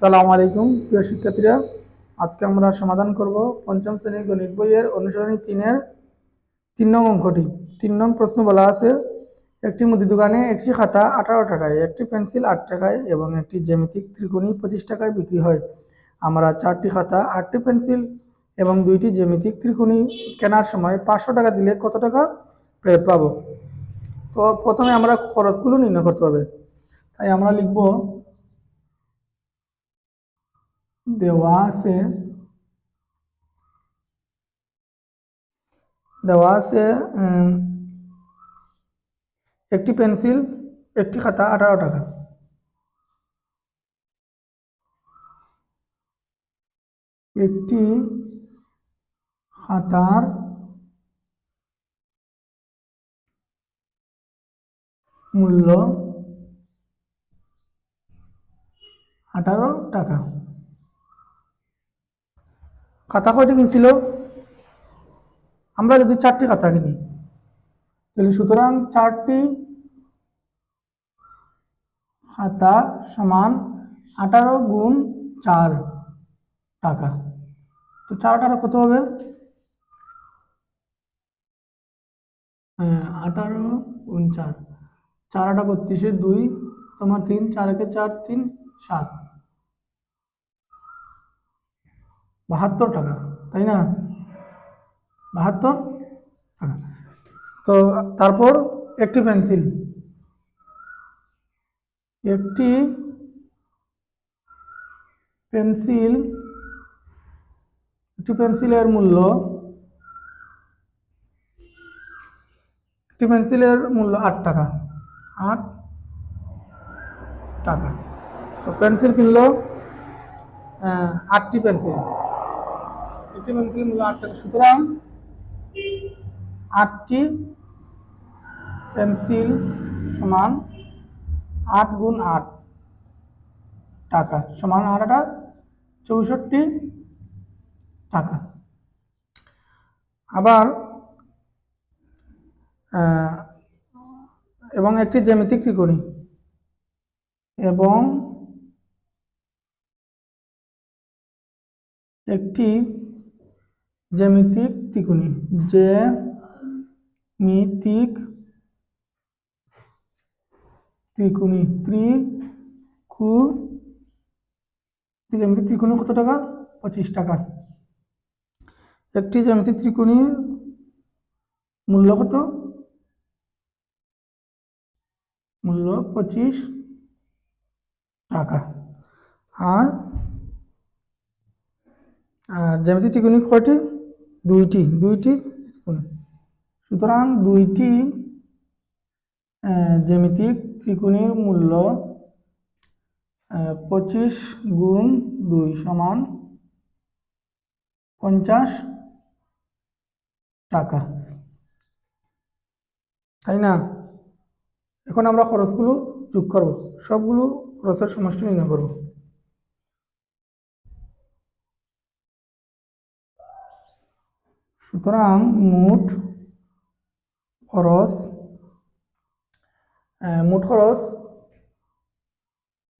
আসসালামু আলাইকুম, প্রিয় শিক্ষার্থীরা। আজকে আমরা সমাধান করব পঞ্চম শ্রেণির গণিত বইয়ের অনুসরণী তিনের তিন নং অঙ্কটি। তিন নং প্রশ্ন বলা আছে, একটি মুদি দোকানে একটি খাতা আঠারো টাকায়, একটি পেন্সিল আট টাকায় এবং একটি জ্যামিতিক ত্রিকোণী পঁচিশ টাকায় বিক্রি হয়। আমরা চারটি খাতা, আটটি পেন্সিল এবং দুইটি জ্যামিতিক ত্রিকোণী কেনার সময় পাঁচশো টাকা দিলে কত টাকা ফেরত পাবো? তো প্রথমে আমরা খরচগুলো নির্ণয় করতে হবে। তাই আমরা লিখব দেওয়া আছে দেওয়া আছে একটি পেন্সিল, একটি খাতা, আঠারো টাকা। একটি খাতার মূল্য আঠারো টাকা। খাতা কিনছিল? আমরা যদি চারটি খাতা কিনি তাহলে সুতরাং চারটি খাতা সমান আঠারো গুণ চার টাকা। তো চার টাকা কত হবে? হ্যাঁ, আঠারো গুণ চার। চার আটা বত্রিশে দুই তোমার তিন চার একে চার তিন সাত। বাহাত্তর টাকা, তাই না? বাহাত্তর টাকা। তো তারপর একটি পেন্সিল। একটি পেন্সিল, একটি পেন্সিলের মূল্য, একটি পেন্সিলের মূল্য আট টাকা। আট টাকা। তো পেন্সিল কিনলো আটটি পেন্সিল। একটি পেন্সিল মূল্য আট টাকা। সুতরাং আটটি পেন্সিল সমান আট গুণ আট টাকা, সমান আটা চৌষট্টি টাকা। আবার এবং একটি জ্যামিতিক ত্রিকোণী এবং একটি জ্যামিতিক ত্রিকোণী জ্যামিতিক ত্রিকোণী ত্রিকু জ্যামিতিক ত্রিকোণী কত টাকা? পঁচিশ টাকা। একটি জ্যামিতিক ত্রিকোণীর মূল্য কত? মূল্য পঁচিশ টাকা। আর আর জ্যামিতিক ত্রিকোণী কয়টি? দুইটি দুইটি? সুতরাং দুইটি জ্যামিতিক ত্রিকোণীর মূল্য পঁচিশ গুণ দুই সমান পঞ্চাশ টাকা। তাই না? এখন আমরা খরচগুলো যোগ করব। সবগুলো খরচের সমষ্টি নির্ণয় করব। সুতরাং মোট খরচ মোট খরচ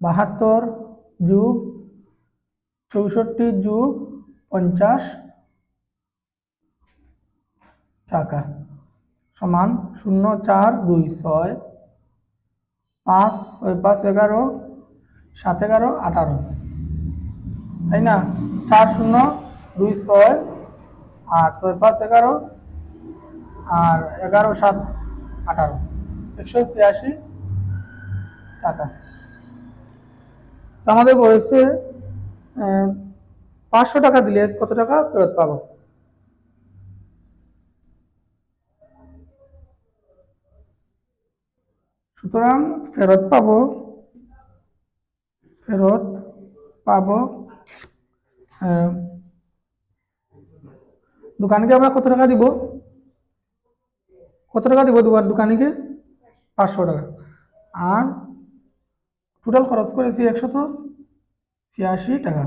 বাহাত্তর যুগ চৌষট্টি যুগ পঞ্চাশ টাকা সমান শূন্য চার দুই ছয় পাঁচ ছয় পাঁচ এগারো সাত এগারো আঠারো। তাই না? চার শূন্য দুই ছয় আর ছয় পাঁচ এগারো আর এগারো সাত আঠারো। একশো ছিয়াশি টাকা। তো আমাদের বলেছে পাঁচশো টাকা দিলে কত টাকা ফেরত পাবো? সুতরাং ফেরত পাবো ফেরত পাবো দোকানকে আমরা কত টাকা দিব? কত টাকা দিব দোকান দোকানিকে? পাঁচশো টাকা। আর টোটাল খরচ করেছি একশত ছিয়াশি টাকা।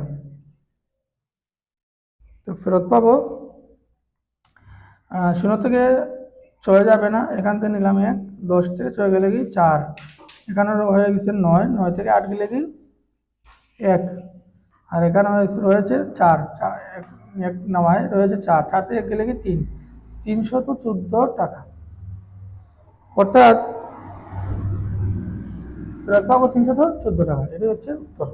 তো ফেরত পাবো। শূন্য থেকে ছয় যাবে না, এখান থেকে নিলাম এক, দশ থেকে ছয় গেলে কি চার। এখানে হয়ে গেছে নয় নয় থেকে আট গেলে কি এক। আর এখানে হয়েছে- রয়েছে চার চার নামায় রয়েছে চার চার থেকে এক গেলে কি তিন? তিনশত চোদ্দ টাকা। অর্থাৎ তিনশত চোদ্দ টাকা, এটাই হচ্ছে উত্তর।